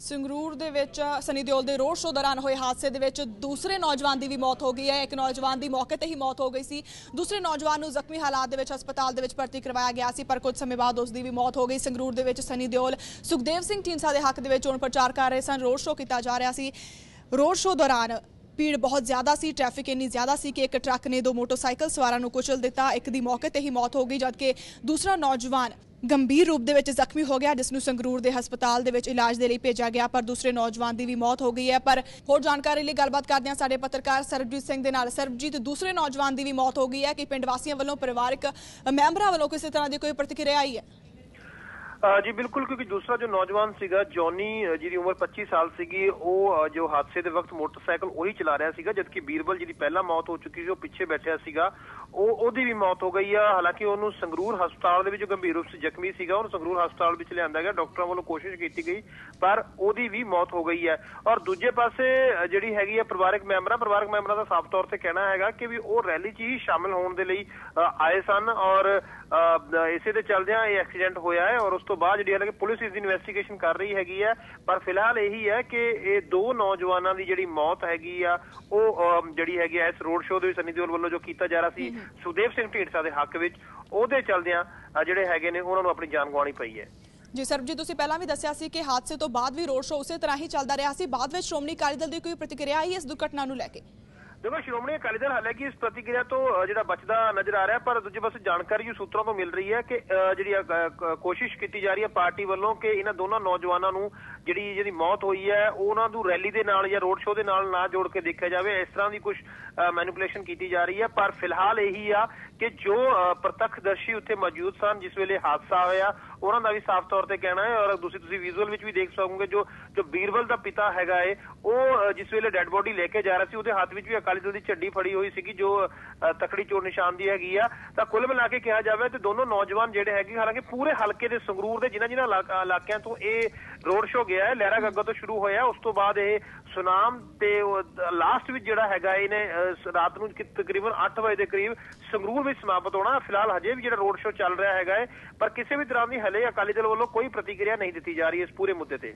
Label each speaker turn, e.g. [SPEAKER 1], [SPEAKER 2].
[SPEAKER 1] ਸੰਗਰੂਰ ਦੇ ਵਿੱਚ, ਸਨੀ ਦਿਓਲ ਦੇ ਰੋਡ ਸ਼ੋਅ ਦੌਰਾਨ ਹੋਏ ਹਾਦਸੇ ਦੇ ਵਿੱਚ ਦੂਸਰੇ ਨੌਜਵਾਨ ਦੀ ਵੀ ਮੌਤ ਹੋ ਗਈ ਹੈ। ਇੱਕ ਨੌਜਵਾਨ ਦੀ ਮੌਕੇ ਤੇ ਹੀ ਮੌਤ ਹੋ ਗਈ ਸੀ। ਦੂਸਰੇ ਨੌਜਵਾਨ ਨੂੰ ਜ਼ਖਮੀ ਹਾਲਾਤ ਦੇ ਵਿੱਚ ਹਸਪਤਾਲ ਦੇ ਵਿੱਚ ਭਰਤੀ ਕਰਵਾਇਆ ਗਿਆ ਸੀ, ਪਰ ਕੁਝ ਸਮੇਂ ਬਾਅਦ ਉਸ ਦੀ ਵੀ ਮੌਤ ਹੋ ਗਈ। ਸੰਗਰੂਰ ਦੇ ਵਿੱਚ ਸਨੀ ਦਿਓਲ, ਸੁਖਦੇਵ ਸਿੰਘ ਢੀਂਡਸਾ ਦੇ ਹੱਕ ਦੇ ਵਿੱਚ ਚੋਣ ਪ੍ਰਚਾਰ ਕਰ ਰਹੇ ਸਨ। ਰੋਡ ਸ਼ੋਅ ਕੀਤਾ ਜਾ ਰਿਹਾ ਸੀ। ਰੋਡ ਸ਼ੋਅ ਦੌਰਾਨ ਭੀੜ ਬਹੁਤ ਜ਼ਿਆਦਾ ਸੀ ਟ੍ਰੈਫਿਕ ਇੰਨੀ ਜ਼ਿਆਦਾ ਸੀ ਕਿ ਇੱਕ ਟਰੱਕ ਨੇ ਦੋ ਮੋਟਰਸਾਈਕਲ ਸਵਾਰਾਂ ਨੂੰ ਕੁਚਲ ਦਿੱਤਾ। ਇੱਕ ਦੀ ਮੌਕੇ ਤੇ ਹੀ ਮੌਤ ਹੋ ਗਈ, ਜਦਕਿ ਦੂਸਰਾ ਨੌਜਵਾਨ ਗੰਭੀਰ ਰੂਪ ਦੇ ਵਿੱਚ ਜ਼ਖਮੀ ਹੋ ਗਿਆ, ਜਿਸ ਨੂੰ ਸੰਗਰੂਰ ਦੇ ਹਸਪਤਾਲ ਦੇ ਵਿੱਚ ਇਲਾਜ ਦੇ ਲਈ ਭੇਜਿਆ ਗਿਆ, ਪਰ ਦੂਸਰੇ ਨੌਜਵਾਨ ਦੀ ਵੀ ਮੌਤ ਹੋ ਗਈ ਹੈ। ਪਰ ਹੋਰ ਜਾਣਕਾਰੀ ਲਈ ਗੱਲਬਾਤ ਕਰਦੇ ਹਾਂ ਸਾਡੇ ਪੱਤਰਕਾਰ ਸਰਬਜੀਤ ਸਿੰਘ ਦੇ ਨਾਲ। ਸਰਬਜੀਤ, ਦੂਸਰੇ ਨੌਜਵਾਨ ਦੀ ਵੀ ਮੌਤ ਹੋ ਗਈ ਹੈ ਕਿ ਪਿੰਡ ਵਾਸੀਆਂ ਵੱਲੋਂ ਪਰਿਵਾਰਕ ਮੈਂਬਰਾਂ ਵੱਲੋਂ ਕਿਸੇ ਤਰ੍ਹਾਂ ਦੀ ਕੋਈ ਪ੍ਰਤੀਕਿਰਿਆ ਆਈ ਹੈ?
[SPEAKER 2] ਜੀ, ਬਿਲਕੁਲ, ਕਿਉਂਕਿ ਦੂਸਰਾ ਜੋ ਨੌਜਵਾਨ ਸੀਗਾ, ਜੌਨੀ ਜਿਹਦੀ ਉਮਰ 25 ਸਾਲ ਸੀਗੀ, ਉਹ ਜੋ ਹਾਦਸੇ ਦੇ ਵਕਤ ਮੋਟਰਸਾਈਕਲ ਉਹੀ ਚਲਾ ਰਿਹਾ ਸੀਗਾ, ਜਦਕਿ ਬੀਰਬਲ, ਜਿਹਦੀ ਪਹਿਲਾਂ ਮੌਤ ਹੋ ਚੁੱਕੀ ਸੀ, ਉਹ ਪਿੱਛੇ ਬੈਠਿਆ ਸੀਗਾ। ਉਹ, ਉਹਦੀ ਵੀ ਮੌਤ ਹੋ ਗਈ ਆ। ਹਾਲਾਂਕਿ ਉਹਨੂੰ ਸੰਗਰੂਰ ਹਸਪਤਾਲ ਦੇ ਵਿੱਚ ਗੰਭੀਰ ਰੂਪ 'ਚ ਜ਼ਖਮੀ ਸੀਗਾ, ਉਹਨੂੰ ਸੰਗਰੂਰ ਹਸਪਤਾਲ ਵਿੱਚ ਲਿਆਂਦਾ ਗਿਆ। ਡਾਕਟਰਾਂ ਵੱਲੋਂ ਕੋਸ਼ਿਸ਼ ਕੀਤੀ ਗਈ, ਪਰ ਉਹਦੀ ਵੀ ਮੌਤ ਹੋ ਗਈ ਹੈ। ਔਰ ਦੂਜੇ ਪਾਸੇ ਜਿਹੜੀ ਹੈਗੀ ਆ ਪਰਿਵਾਰਕ ਮੈਂਬਰਾਂ ਪਰਿਵਾਰਕ ਮੈਂਬਰਾਂ ਦਾ ਸਾਫ਼ ਤੌਰ ਤੇ ਕਹਿਣਾ ਹੈਗਾ ਕਿ ਵੀ ਉਹ ਰੈਲੀ 'ਚ ਹੀ ਸ਼ਾਮਲ ਹੋਣ ਦੇ ਲਈ ਆਏ ਸਨ। ਔਰ ਇਸੇ ਦੇ ਚੱਲਦਿਆਂ ਇਹ ਐਕਸੀਡੈਂਟ ਹੋਇਆ ਹੈ ਔਰ ਉਸ ਤੋਂ ਬਾਅਦ ਜਿਹੜੀ ਹਾਲਾਂਕਿ ਪੁਲਿਸ ਇਸ ਦੀ ਇਨਵੈਸਟੀਗੇਸ਼ਨ ਕਰ ਰਹੀ ਹੈਗੀ ਹੈ ਪਰ ਫਿਲਹਾਲ ਇਹੀ ਹੈ ਕਿ ਇਹ ਦੋ ਨੌਜਵਾਨਾਂ ਦੀ ਜਿਹੜੀ ਮੌਤ ਹੈਗੀ ਆ ਉਹ ਜਿਹੜੀ ਹੈਗੀ ਆ ਇਸ ਰੋਡ ਸ਼ੋਅ ਦੇ ਵਿੱਚ ਸਨੀ ਦਿਓਲ ਵੱਲੋਂ ਜੋ ਕੀਤਾ ਜਾ ਰਿਹਾ ਸੀ ਸੁਦੇਵ ਸਿੰਘ ਢੀਂਡਸਾ ਦੇ ਹੱਕ ਵਿੱਚ ਉਹਦੇ ਚੱਲਦਿਆਂ ਜਿਹੜੇ ਹੈਗੇ ਨੇ ਉਹਨਾਂ ਨੂੰ ਆਪਣੀ ਜਾਨ ਗਵਾਉਣੀ ਪਈ ਹੈ।
[SPEAKER 1] ਜੀ ਸਰਬਜੀਤ ਤੁਸੀਂ ਪਹਿਲਾਂ ਵੀ ਦੱਸਿਆ ਸੀ ਕਿ ਹਾਦਸੇ ਤੋਂ ਬਾਅਦ ਵੀ ਰੋਡ ਸ਼ੋਅ ਉਸੇ ਤਰ੍ਹਾਂ ਹੀ ਚੱਲਦਾ ਰਿਹਾ ਸੀ। ਬਾਅਦ ਵਿੱਚ ਸ਼੍ਰੋਮਣੀ ਅਕਾਲੀ ਦਲ ਦੀ ਕੋਈ ਪ੍ਰਤੀਕਿਰਿਆ ਆਈ ਇਸ ਦੁਰਘਟਨਾ ਨੂੰ ਲੈ ਕੇ?
[SPEAKER 2] ਦੇਖੋ, ਸ਼੍ਰੋਮਣੀ ਅਕਾਲੀ ਦਲ ਹਾਲਾਂਕਿ ਇਸ ਪ੍ਰਤੀਕਿਰਿਆ ਤੋਂ ਜਿਹੜਾ ਬਚਦਾ ਨਜ਼ਰ ਆ ਰਿਹਾ, ਪਰ ਦੂਜੇ ਪਾਸੇ ਜਾਣਕਾਰੀ ਜੋ ਸੂਤਰਾਂ ਤੋਂ ਮਿਲ ਰਹੀ ਹੈ ਕਿ ਜਿਹੜੀ ਕੋਸ਼ਿਸ਼ ਕੀਤੀ ਜਾ ਰਹੀ ਹੈ ਪਾਰਟੀ ਵੱਲੋਂ ਕਿ ਇਹਨਾਂ ਦੋਨਾਂ ਨੌਜਵਾਨਾਂ ਨੂੰ ਜਿਹੜੀ ਜਿਹੜੀ ਮੌਤ ਹੋਈ ਹੈ ਉਹਨਾਂ ਨੂੰ ਰੈਲੀ ਦੇ ਨਾਲ ਜਾਂ ਰੋਡ ਸ਼ੋਅ ਦੇ ਨਾਲ ਨਾ ਜੋੜ ਕੇ ਦੇਖਿਆ ਜਾਵੇ। ਇਸ ਤਰ੍ਹਾਂ ਦੀ ਕੁਝ ਮੈਨੀਪੂਲੇਸ਼ਨ ਕੀਤੀ ਜਾ ਰਹੀ ਹੈ, ਪਰ ਫਿਲਹਾਲ ਇਹੀ ਆ ਕਿ ਜੋ ਅ, ਪ੍ਰਤੱਖਦਰਸ਼ੀ ਉੱਥੇ ਮੌਜੂਦ ਸਨ ਜਿਸ ਵੇਲੇ ਹਾਦਸਾ ਹੋਇਆ ਉਹਨਾਂ ਦਾ ਵੀ ਸਾਫ਼ ਤੌਰ ਤੇ ਕਹਿਣਾ ਹੈ ਔਰ ਤੁਸੀਂ ਤੁਸੀਂ ਵਿਜ਼ੂਅਲ ਵਿੱਚ ਵੀ ਦੇਖ ਸਕੋਗੇ ਜੋ ਜੋ ਬੀਰਬਲ ਦਾ ਪਿਤਾ ਹੈਗਾ ਏ ਉਹ ਜਿਸ ਵੇਲੇ ਡੈੱਡ ਬੋਡੀ ਲੈ ਕੇ ਜਾ ਰਿਹਾ ਸੀ ਉਹਦੇ ਹੱਥ ਵਿੱਚ ਵੀ ਅਕਾਲੀ ਦਲ ਦੀ ਝੰਡੀ ਫੜੀ ਹੋਈ ਸੀਗੀ ਜੋ ਤਕੜੀ ਚੋਰ ਨਿਸ਼ਾਨ ਦੀ ਹੈਗੀ ਆ। ਤਾਂ ਕੁੱਲ ਮਿਲਾ ਕੇ ਕਿਹਾ ਜਾਵੇ ਤੇ ਦੋਨੋਂ ਨੌਜਵਾਨ ਜਿਹੜੇ ਹੈਗੇ ਹਾਲਾਂਕਿ ਪੂਰੇ ਹਲਕੇ ਦੇ ਸੰਗਰੂਰ ਦੇ ਜਿਨ੍ਹਾਂ ਜਿਨ੍ਹਾਂ ਇਲਾਕਾ- ਇਲਾਕਿਆਂ ਤੋਂ ਇਹ ਰੋਡ ਸ਼ੋਅ ਗਿਆ ਹੈ ਲਹਿਰਾ ਗੱਗਾ ਤੋਂ ਸ਼ੁਰੂ ਹੋਇਆ ਉਸ ਤੋਂ ਬਾਅਦ ਇਹ ਸੁਨਾਮ ਤੇ ਲਾਸਟ ਵਿੱਚ ਜਿਹੜਾ ਹੈਗਾ ਇਹਨੇ ਰਾਤ ਨੂੰ ਤਕਰੀਬਨ 8 ਵਜੇ ਦੇ ਕਰੀਬ ਸੰਗਰੂਰ ਵਿੱਚ ਸਮਾਪਤ ਹੋਣਾ। ਫਿਲਹਾਲ ਹਜੇ ਵੀ ਜਿਹੜਾ ਰੋਡ ਸ਼ੋਅ ਚੱਲ ਰਿਹਾ ਹੈਗਾ ਹੈ ਪਰ ਕਿਸੇ ਵੀ ਤਰ੍ਹਾਂ ਦੀ ਹਲੇ ਅਕਾਲੀ ਦਲ ਵੱਲੋਂ ਕੋਈ ਪ੍ਰਤੀਕਿਰਿਆ ਨਹੀਂ ਦਿੱਤੀ ਜਾ ਰਹੀ ਇਸ ਪੂਰੇ ਮੁੱਦੇ ਤੇ।